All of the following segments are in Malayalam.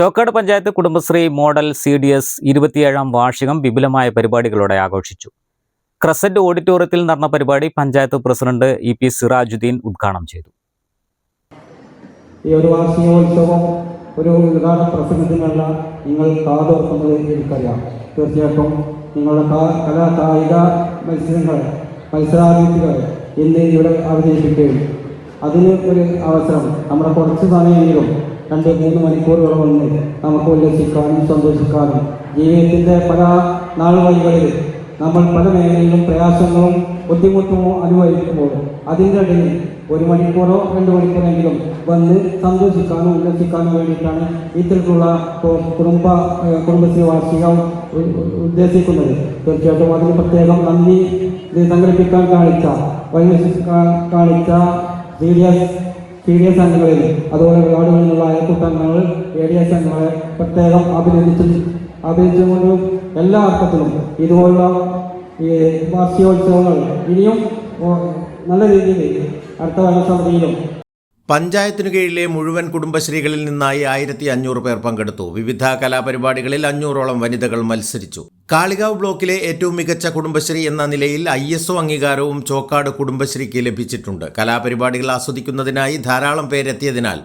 Chokkad panchayat Kudumbashree model C D S ഇരുപത്തിയേഴാം വാർഷികം വിപുലമായ പരിപാടികളോടെ ആഘോഷിച്ചു. ക്രസന്റ് ഓഡിറ്റോറിയത്തിൽ നടന്ന പരിപാടി panchayat president E P Sirajuddeen ഉദ്ഘാടനം ചെയ്തു. ഈ ഒരു വാർഷികോത്സവം ഒരു ഉദ്ഘാടന പ്രസംഗത്തിനല്ല നിങ്ങൾ കാതോർക്കുന്നത് എനിക്കറിയാം. തീർച്ചയായിട്ടും നിങ്ങളുടെ കലാ കായിക മത്സരങ്ങൾ മത്സരാർത്ഥികൾ ഇന്ന് ഇവിടെ അവതരിപ്പിക്കുകയും അതിന് ഒരു അവസരം. നമ്മുടെ കുറച്ച് സമയമെങ്കിലും രണ്ട് മൂന്ന് മണിക്കൂറുകൾ വന്ന് നമുക്ക് ഉല്ലസിക്കാനും സന്തോഷിക്കാനും ജീവിതത്തിന്റെ പല നാളുവഴികളിൽ നമ്മൾ പല മേഖലയിലും പ്രയാസങ്ങളും ബുദ്ധിമുട്ടുമോ അനുഭവിക്കുമ്പോൾ അതിന്റെ ഇടയിൽ ഒരു മണിക്കൂറോ രണ്ട് മണിക്കൂറെങ്കിലും വന്ന് സന്തോഷിക്കാനും ഉല്ലസിക്കാനും വേണ്ടിയിട്ടാണ് ഇത്തരത്തിലുള്ള കുടുംബ കുടുംബശ്രീ വാർഷികം ഉദ്ദേശിക്കുന്നത്. തീർച്ചയായിട്ടും അതിന് പ്രത്യേകം നന്ദി സംഘടിപ്പിക്കാൻ കാണിച്ച വൈകി കാണിച്ച C D S P D S അംഗങ്ങളിൽ അതുപോലെ വാർഡുകളിലുള്ള അയൽക്കൂട്ടങ്ങൾ എ ഡി എസ് അംഗങ്ങളെ പ്രത്യേകം അഭിനന്ദിച്ചു അഭിനന്ദിച്ചുകൊണ്ടും എല്ലാ അർത്ഥത്തിലും ഇതുപോലുള്ള ഈ വാർഷികോത്സവങ്ങൾ ഇനിയും നല്ല രീതിയിൽ അടുത്ത ഭരണസമിതിയിലും പഞ്ചായത്തിനു കീഴിലെ മുഴുവൻ കുടുംബശ്രീകളിൽ നിന്നായി ആയിരത്തി അഞ്ഞൂറ് പേർ പങ്കെടുത്തു. വിവിധ കലാപരിപാടികളിൽ അഞ്ഞൂറോളം വനിതകൾ മത്സരിച്ചു. കാളികാവ് ബ്ലോക്കിലെ ഏറ്റവും മികച്ച കുടുംബശ്രീ എന്ന നിലയിൽ ഐ എസ് ഒ അംഗീകാരവും ചോക്കാട് കുടുംബശ്രീക്ക് ലഭിച്ചിട്ടുണ്ട്. കലാപരിപാടികൾ ആസ്വദിക്കുന്നതിനായി ധാരാളം പേരെത്തിയതിനാൽ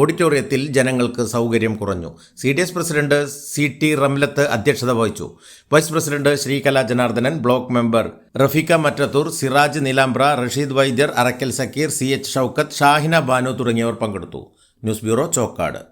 ഓഡിറ്റോറിയത്തിൽ ജനങ്ങൾക്ക് സൗകര്യം കുറഞ്ഞു. C D S president C T Ramlath അധ്യക്ഷത വഹിച്ചു. Vice president Sreekala Janardhanan block member Rafeeqa Mattathur Siraj Nilambra Rasheed Vaidyar Arakkal Sakeer C H Shoukath Shahina Banu തുടങ്ങിയവർ പങ്കെടുത്തു. News bureau Chokkad.